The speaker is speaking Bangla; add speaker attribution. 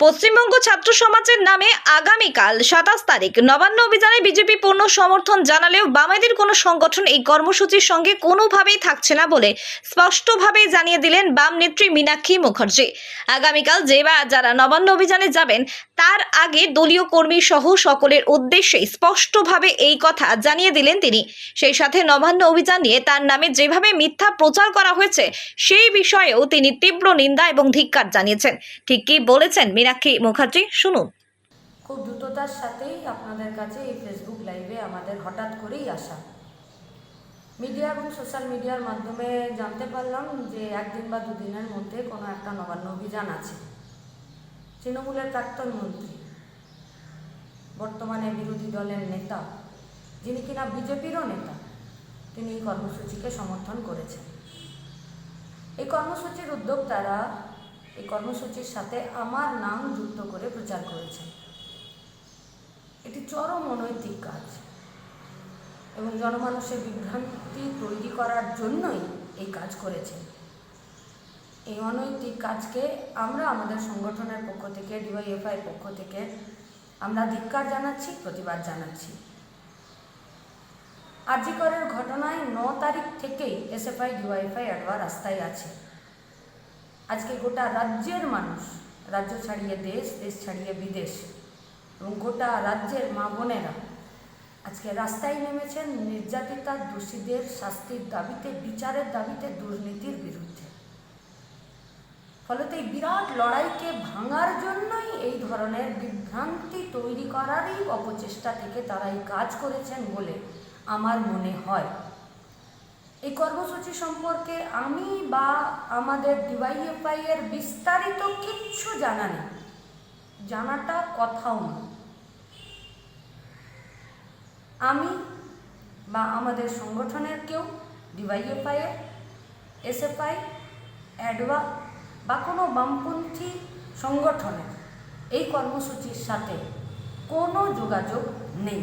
Speaker 1: পশ্চিমবঙ্গ ছাত্র সমাজের নামে আগামীকাল সাতাশ তারিখ নবান্ন অভিযানে বিজেপি পূর্ণ সমর্থন জানালেও বামেদের কোনো সংগঠন এই কর্মসূচির সঙ্গে কোনোভাবেই থাকছে না বলে স্পষ্টভাবে জানিয়ে দিলেন বাম নেত্রী মীনাক্ষী মুখার্জি। আগামীকাল যে বা যারা নবান্ন অভিযানে যাবেন, তার আগে দলীয় কর্মী সহ সকলের উদ্দেশ্যে স্পষ্টভাবে এই কথা জানিয়ে দিলেন তিনি। সেই সাথে নবান্ন অভিযান নিয়ে তার নামে যেভাবে মিথ্যা প্রচার করা হয়েছে, সেই বিষয়েও তিনি তীব্র নিন্দা এবং ধিক্কার জানিয়েছেন। ঠিক কি বলেছেন মীনাক্ষী মুখার্জি, শুনুন।
Speaker 2: খুব দ্রুততার সাথেই আপনাদের কাছে এই ফেসবুক লাইভে আমাদের হঠাৎ করেই আসা। মিডিয়া এবং সোশ্যাল মিডিয়ার মাধ্যমে জানতে পারলাম যে একদিন বা দুদিনের মধ্যে কোনো একটা নবান্ন অভিযান আছে। তৃণমূলের প্রাক্তন মন্ত্রী, বর্তমানে বিরোধী দলের নেতা, যিনি কিনা বিজেপিরও নেতা, তিনি এই কর্মসূচিকে সমর্থন করেছেন। এই কর্মসূচির উদ্যোক্তারা এই কর্মসূচির সাথে আমার নাম যুক্ত করে প্রচার করেছেন। এটি চরম অনৈতিক কাজ এবং জনমানুষের বিভ্রান্তি তৈরি করার জন্যই এই কাজ করেছেন। এই অনৈতিক কাজকে আমরা আমাদের সংগঠনের পক্ষ থেকে, ডিওয়াইএফআই পক্ষ থেকে আমরা ধিক্কার জানাচ্ছি, প্রতিবাদ জানাচ্ছি। আজিকরের ঘটনায় ন তারিখ থেকেই এসএফআই, ডিওয়াইএফআই অ্যাডওয়া রাস্তায় আছে। আজকে গোটা রাজ্যের মানুষ, রাজ্য ছাড়িয়ে দেশ দেশ ছাড়িয়ে বিদেশ, এবং গোটা রাজ্যের মা বোনেরা আজকে রাস্তায় নেমেছেন নির্যাতিতা, দোষীদের শাস্তির দাবিতে, বিচারের দাবিতে, দুর্নীতির বিরুদ্ধে। ফলত এই বিরাট লড়াইকে ভাঙার জন্যই এই ধরনের বিভ্রান্তি তৈরি করারই অপচেষ্টা থেকে তারা এই কাজ করেছেন বলে আমার মনে হয়। এই কর্মসূচি সম্পর্কে আমি বা আমাদের ডিওয়াইএফআই এর বিস্তারিত কিচ্ছু জানা নেই। জানাটা কথাও না। আমি বা আমাদের সংগঠনের কেউ, ডিওয়াইএফআই এসএফআই, অ্যাডওয়া বা কোনো বামপন্থী সংগঠনের এই কর্মসূচির সাথে কোনো যোগাযোগ নেই।